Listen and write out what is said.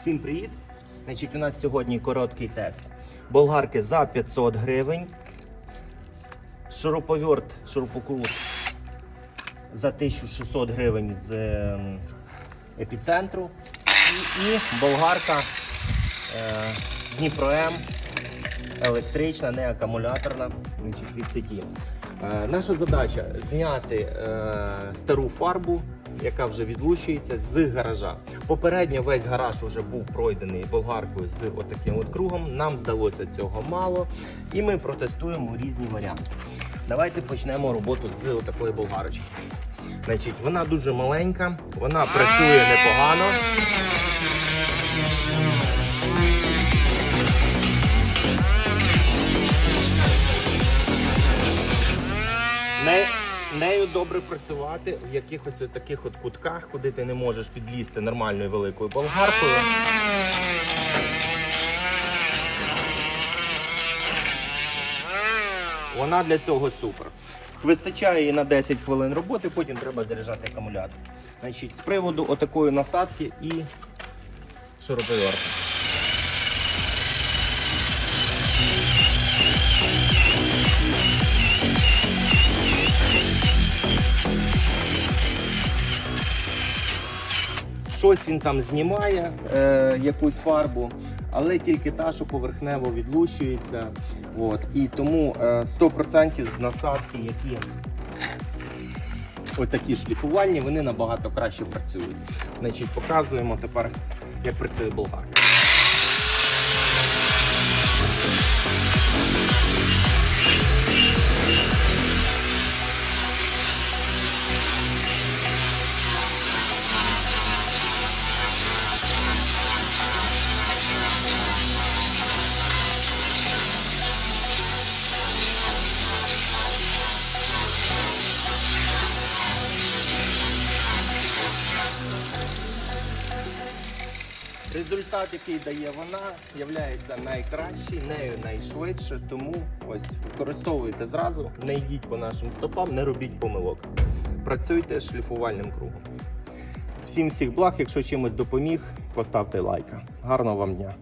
Всім привіт! Значить, у нас сьогодні короткий тест. Болгарки за 500 гривень. Шуруповерт, шурупокрут за 1600 гривень з ем, епіцентру. І, і болгарка е, Дніпро М електрична, не акумуляторна значить, від сеті. Е, наша задача зняти е, стару фарбу, яка вже відлучується з гаража. Попередньо весь гараж вже був пройдений болгаркою з отаким от кругом. Нам здалося цього мало, і ми протестуємо різні варіанти. Давайте почнемо роботу з отакої болгарочки. Значить, вона дуже маленька, вона працює непогано. Не, нею добре працювати в якихось таких от кутках, куди ти не можеш підлізти нормальною великою болгаркою. Вона для цього супер. Вистачає її на 10 хвилин роботи, потім треба заряджати акумулятор. Значить, з приводу отакої насадки і шуруповерта. Щось він там знімає, е, якусь фарбу, але тільки та, що поверхнево відлучується. От. І тому е, 100% з насадки, які отакі шліфувальні, вони набагато краще працюють. Значить, показуємо тепер, як працює болгарка. Результат, який дає вона, є найкращий, нею найшвидше. Тому ось використовуйте зразу, не йдіть по нашим стопам, не робіть помилок. Працюйте шліфувальним кругом. Всім всіх благ, якщо чимось допоміг, поставте лайка. Гарного вам дня!